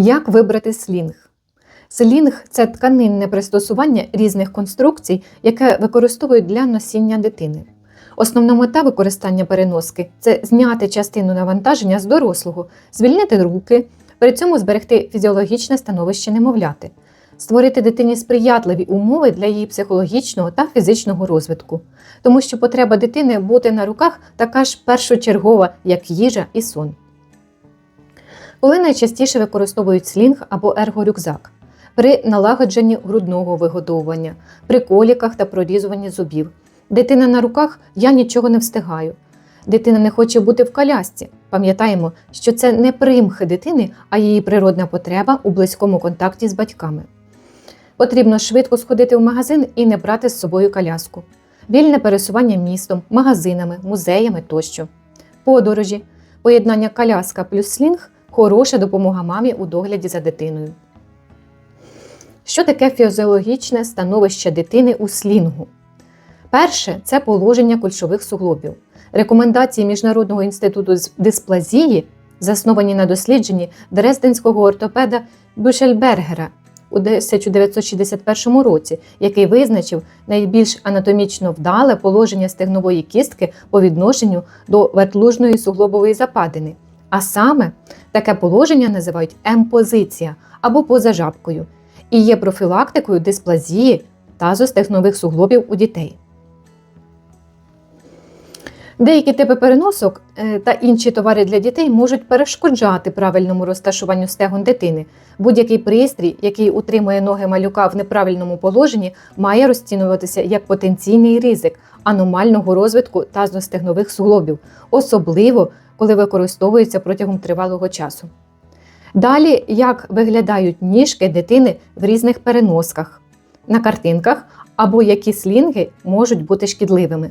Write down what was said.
Як вибрати слінг? Слінг це тканинне пристосування різних конструкцій, яке використовують для носіння дитини. Основна мета використання переноски це зняти частину навантаження з дорослого, звільнити руки, при цьому зберегти фізіологічне становище немовляти, створити дитині сприятливі умови для її психологічного та фізичного розвитку, тому що потреба дитини бути на руках така ж першочергова, як їжа і сон. Коли найчастіше використовують слінг або ергорюкзак при налагодженні грудного вигодовування, при коліках та прорізуванні зубів. Дитина на руках я нічого не встигаю. Дитина не хоче бути в колясці. Пам'ятаємо, що це не примхи дитини, а її природна потреба у близькому контакті з батьками. Потрібно швидко сходити в магазин і не брати з собою коляску. Вільне пересування містом, магазинами, музеями тощо. Подорожі, поєднання коляска плюс слінг хороша допомога мамі у догляді за дитиною. Що таке фізіологічне становище дитини у слінгу? Перше це положення кульшових суглобів. Рекомендації Міжнародного інституту дисплазії, засновані на дослідженні дрезденського ортопеда Бюшельбергера у 1961 році, який визначив найбільш анатомічно вдале положення стегнової кістки по відношенню до вертлужної суглобової западини. А саме таке положення називають емпозиція або поза жабкою і є профілактикою дисплазії тазостегнових суглобів у дітей. Деякі типи переносок е, та інші товари для дітей можуть перешкоджати правильному розташуванню стегон дитини. Будь-який пристрій, який утримує ноги малюка в неправильному положенні, має розцінюватися як потенційний ризик аномального розвитку тазостегнових суглобів, особливо коли використовується протягом тривалого часу. Далі, як виглядають ніжки дитини в різних переносках на картинках або які слінги можуть бути шкідливими.